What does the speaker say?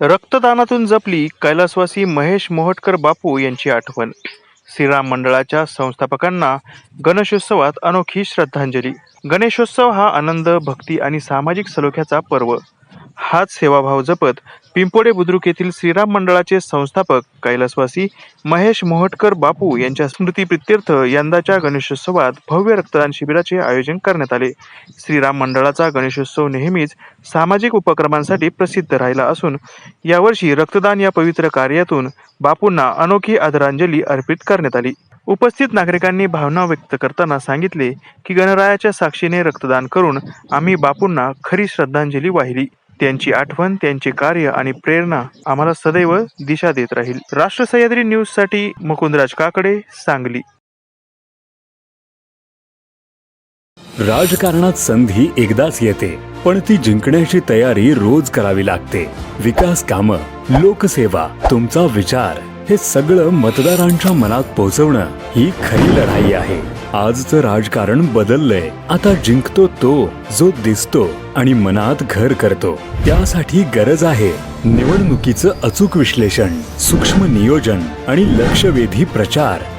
रक्तदानातून जपली कैलासवासी महेश मोहटकर बापू यांची आठवण. श्रीराम मंडळाच्या संस्थापकांना गणेशोत्सवात अनोखी श्रद्धांजली. गणेशोत्सव हा आनंद भक्ती आणि सामाजिक सलोख्याचा पर्व. हाच सेवाभाव जपत पिंपोडे बुद्रुक येथील श्रीराम मंडळाचे संस्थापक कैलासवासी महेश मोहटकर बापू यांच्या स्मृतीप्रित्यर्थ यंदाच्या गणेशोत्सवात भव्य रक्तदान शिबिराचे आयोजन करण्यात आले. श्रीराम मंडळाचा गणेशोत्सव नेहमीच सामाजिक उपक्रमांसाठी प्रसिद्ध राहिला असून यावर्षी रक्तदान या पवित्र कार्यातून बापूंना अनोखी आदरांजली अर्पित करण्यात आली. उपस्थित नागरिकांनी भावना व्यक्त करताना सांगितले की गणरायाच्या साक्षीने रक्तदान करून आम्ही बापूंना खरी श्रद्धांजली वाहिली. त्यांची आठवण त्यांचे कार्य आणि प्रेरणा आम्हाला सदैव दिशा देत राहील. राष्ट्र सह्याद्री न्यूजसाठी मुकुंदराज काकडे सांगली. राजकारणात संधी एकदाच येते पण ती जिंकण्याची तयारी रोज करावी लागते. विकास कामं लोकसेवा तुमचा विचार हे सगळं मतदारांच्या मनात पोहोचवणं ही खरी लढाई आहे. आजचं राजकारण बदललंय. आता जिंकतो तो जो दिसतो आणि मनात घर करतो. त्यासाठी गरज आहे निवडणुकीचं अचूक विश्लेषण सूक्ष्म नियोजन आणि लक्षवेधी प्रचार.